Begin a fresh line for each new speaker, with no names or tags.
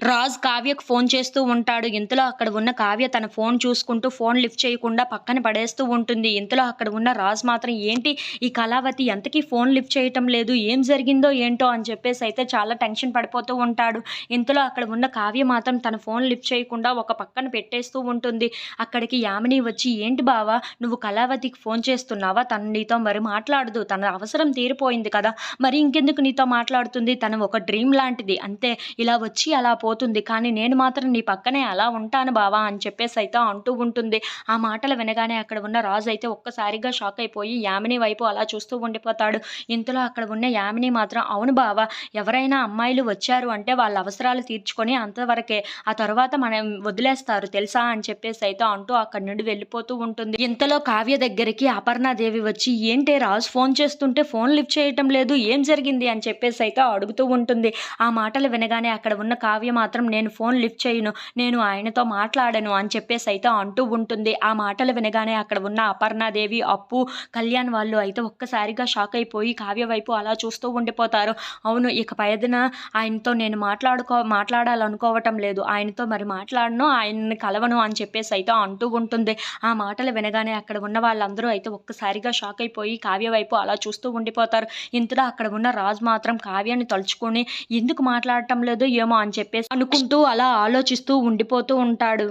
Raj కావ్యకు phone చేస్తూ ఉంటాడు. ఇంతలో అక్కడ ఉన్న కావ్య తన ఫోన్ చూసుకుంటూ ఫోన్ లిఫ్ట్ చేయకుండా పక్కన పడేస్తూ ఉంటుంది. ఇంతలో అక్కడ ఉన్న రాజ్ మాత్రం ఏంటి ఈ కళావతి ఎంతకీ ఫోన్ లిఫ్ట్ చేయటం లేదు? ఏం జరిగిందో ఏంటో? అని చెప్పేసి అయితే చాలా టెన్షన్ పడిపోతూ ఉంటాడు. ఇంతలో అక్కడ ఉన్న కావ్య మాత్రం తన ఫోన్ లిఫ్ట్ చేయకుండా ఒక పక్కన పెట్టేస్తూ ఉంటుంది. అక్కడికి యామిని వచ్చి ఏంటి బావా నువ్వు కళావతికి ఫోన్ చేస్తున్నావా? తను నీతో మరి మాట్లాడదు. తన అవసరం తీరిపోయింది కదా. మరి ఇంకెందుకు నీతో మాట్లాడుతుంది? తను ఒక డ్రీమ్ లాంటిది. అంతే. ఇలా వచ్చి అలా పోతుంది. కానీ నేను మాత్రం నీ పక్కనే అలా ఉంటాను బావా అని చెప్పేసి అయితే అంటూ ఉంటుంది. ఆ మాటలు వినగానే అక్కడ ఉన్న రాజు అయితే ఒక్కసారిగా షాక్ అయిపోయి యామిని వైపు అలా చూస్తూ ఉండిపోతాడు. ఇంతలో అక్కడ ఉన్న యామిని మాత్రం అవును బావా ఎవరైనా అమ్మాయిలు వచ్చారు అంటే వాళ్ళ అవసరాలు తీర్చుకొని అంతవరకే. ఆ తర్వాత మనం వదిలేస్తారు తెలుసా? అని చెప్పేసి అయితే అంటూ అక్కడి నుండి వెళ్ళిపోతూ ఉంటుంది. ఇంతలో కావ్య దగ్గరికి అపర్ణాదేవి వచ్చి ఏంటి రాజు ఫోన్ చేస్తుంటే ఫోన్ లిఫ్ట్ చేయటం లేదు ఏం జరిగింది? అని చెప్పేసి అయితే అడుగుతూ ఉంటుంది. ఆ మాటలు వినగానే అక్కడ ఉన్న కావ్య మాత్రం నేను ఫోన్ లిఫ్ట్ చేయను నేను ఆయనతో మాట్లాడను అని చెప్పేసి అయితే అంటూ ఉంటుంది. ఆ మాటలు వినగానే అక్కడ ఉన్న అపర్ణాదేవి అప్పు కళ్యాణ్ వాళ్ళు అయితే ఒక్కసారిగా షాక్ అయిపోయి కావ్య వైపు అలా చూస్తూ ఉండిపోతారు. అవును ఇక పైదన ఆయనతో నేను మాట్లాడుకో మాట్లాడాలనుకోవటం లేదు. ఆయనతో మరి మాట్లాడను ఆయన్ని కలవను అని చెప్పేసి అయితే అంటూ ఉంటుంది. ఆ మాటలు వినగానే అక్కడ ఉన్న వాళ్ళందరూ అయితే ఒక్కసారిగా షాక్ అయిపోయి కావ్య వైపు అలా చూస్తూ ఉండిపోతారు. ఇంతలో అక్కడ ఉన్న రాజు మాత్రం కావ్యాన్ని తలుచుకొని ఎందుకు మాట్లాడటం లేదు? ఏమో అని చెప్పేసి అనుకుంటూ అలా ఆలోచిస్తూ ఉండిపోతూ ఉంటాడు.